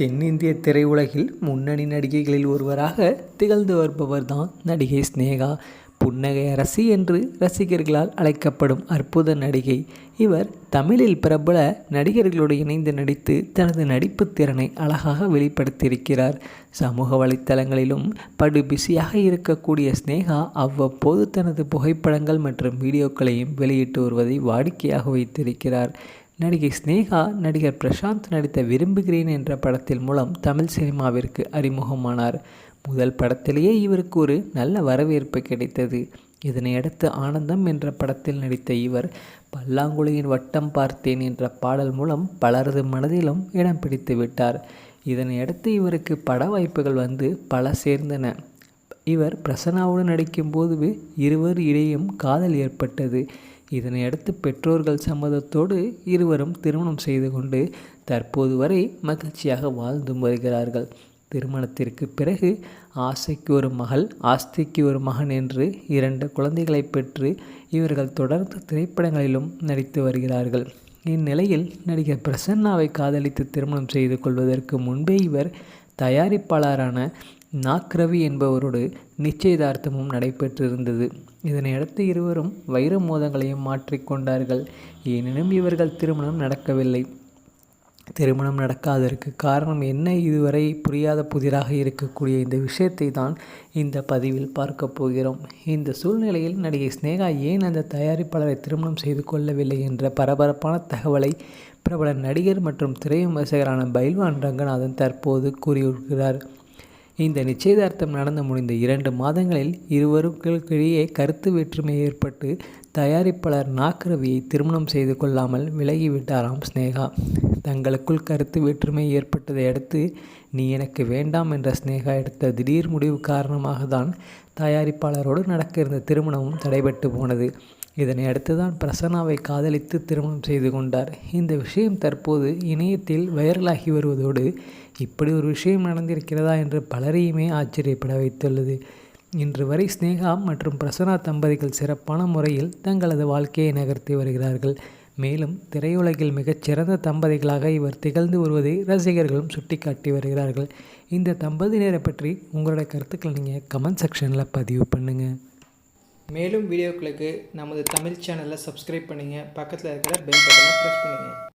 தென்னிந்திய திரையுலகில் முன்னணி நடிகைகளில் ஒருவராக திகழ்ந்து வருபவர் தான் நடிகை சினேகா. புன்னகை அரசி என்று ரசிகர்களால் அழைக்கப்படும் அற்புத நடிகை. இவர் தமிழில் பிரபல நடிகர்களோடு இணைந்து நடித்து தனது நடிப்பு திறனை அழகாக வெளிப்படுத்தியிருக்கிறார். சமூக வலைத்தளங்களிலும் படு பிஸியாக இருக்கக்கூடிய ஸ்னேகா அவ்வப்போது தனது புகைப்படங்கள் மற்றும் வீடியோக்களையும் வெளியிட்டு வருவதை வாடிக்கையாக வைத்திருக்கிறார். நடிகை ஸ்னேகா நடிகர் பிரசாந்த் நடித்த விரும்புகிறேன் என்ற படத்தில் மூலம் தமிழ் சினிமாவிற்கு அறிமுகமானார். முதல் படத்திலேயே இவருக்கு ஒரு நல்ல வரவேற்பு கிடைத்தது. இதனையடுத்து ஆனந்தம் என்ற படத்தில் நடித்த இவர் பல்லாங்குழியின் வட்டம் பார்த்தேன் என்ற பாடல் மூலம் பலரது மனதிலும் இடம் பிடித்து விட்டார். இதனையடுத்து இவருக்கு பட வாய்ப்புகள் வந்து பல சேர்ந்தன. இவர் பிரசன்னாவோடு நடிக்கும்போது இருவர் இடையும் காதல் ஏற்பட்டது. இதனையடுத்து பெற்றோர்கள் சம்மதத்தோடு இருவரும் திருமணம் செய்து கொண்டு தற்போது வரை மகிழ்ச்சியாக வாழ்ந்தும் வருகிறார்கள். திருமணத்திற்கு பிறகு ஆசைக்கு ஒரு மகள் ஆஸ்திக்கு ஒரு மகன் என்று இரண்டு குழந்தைகளை பெற்று இவர்கள் தொடர்ந்து திரைப்படங்களிலும் நடித்து வருகிறார்கள். இந்நிலையில் நடிகர் பிரசன்னாவை காதலித்து திருமணம் செய்து கொள்வதற்கு முன்பே இவர் தயாரிப்பாளரான நாக்ரவி என்பவரோடு நிச்சயதார்த்தமும் நடைபெற்றிருந்தது. இதனையடுத்து இருவரும் வைர மோதங்களையும் மாற்றிக்கொண்டார்கள் எனினும் இவர்கள் திருமணம் நடக்கவில்லை. திருமணம் நடக்காததற்கு காரணம் என்ன? இதுவரை புரியாத புதிராக இருக்கக்கூடிய இந்த விஷயத்தை தான் இந்த பதிவில் பார்க்க போகிறோம். இந்த சூழ்நிலையில் நடிகை ஸ்னேகா ஏன் அந்த தயாரிப்பாளரை திருமணம் செய்து கொள்ளவில்லை என்ற பரபரப்பான தகவலை பிரபல நடிகர் மற்றும் திரை விமர்சகரான பைல்வான் ரங்கநாதன் தற்போது கூறியிருக்கிறார். இந்த நிச்சயதார்த்தம் நடந்து முடிந்த இரண்டு மாதங்களில் இருவருக்கிடையே கருத்து வேற்றுமை ஏற்பட்டு தயாரிப்பாளர் நாக்ரவியை திருமணம் செய்து கொள்ளாமல் விலகிவிட்டாராம் ஸ்னேகா தங்களுக்குள் கருத்து வேற்றுமை ஏற்பட்டதை அடுத்து நீ எனக்கு வேண்டாம் என்ற ஸ்னேகா எடுத்த திடீர் முடிவு காரணமாக தான் தயாரிப்பாளரோடு நடக்க இருந்த திருமணமும் தடைபட்டு போனது. இதனை அடுத்துதான் பிரசன்னாவை காதலித்து திருமணம் செய்து கொண்டார். இந்த விஷயம் தற்போது இணையத்தில் வைரலாகி வருவதோடு இப்படி ஒரு விஷயம் நடந்திருக்கிறதா என்று பலரையுமே ஆச்சரியப்பட வைத்துள்ளது. இன்று வரை ஸ்னேகா மற்றும் பிரசன்னா தம்பதிகள் சிறப்பான முறையில் தங்களது வாழ்க்கையை நகர்த்தி வருகிறார்கள். மேலும் திரையுலகில் மிகச்சிறந்த தம்பதிகளாக இவர் திகழ்ந்து வருவதை ரசிகர்களும் சுட்டிக்காட்டி வருகிறார்கள். இந்த தம்பதியினரை பற்றி உங்களோட கருத்துக்களை நீங்கள் கமெண்ட் செக்ஷனில் பதிவு பண்ணுங்கள் மேலும் வீடியோக்களுக்கு நமது தமிழ் சேனலை சப்ஸ்கிரைப் பண்ணுங்கள் பக்கத்தில் இருக்கிற பெல் பட்டனை ப்ரெஸ் பண்ணுங்கள்